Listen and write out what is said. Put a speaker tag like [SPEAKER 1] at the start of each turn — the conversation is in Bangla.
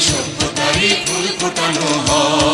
[SPEAKER 1] সভ্যতারই ফুল ফোটানো হয়।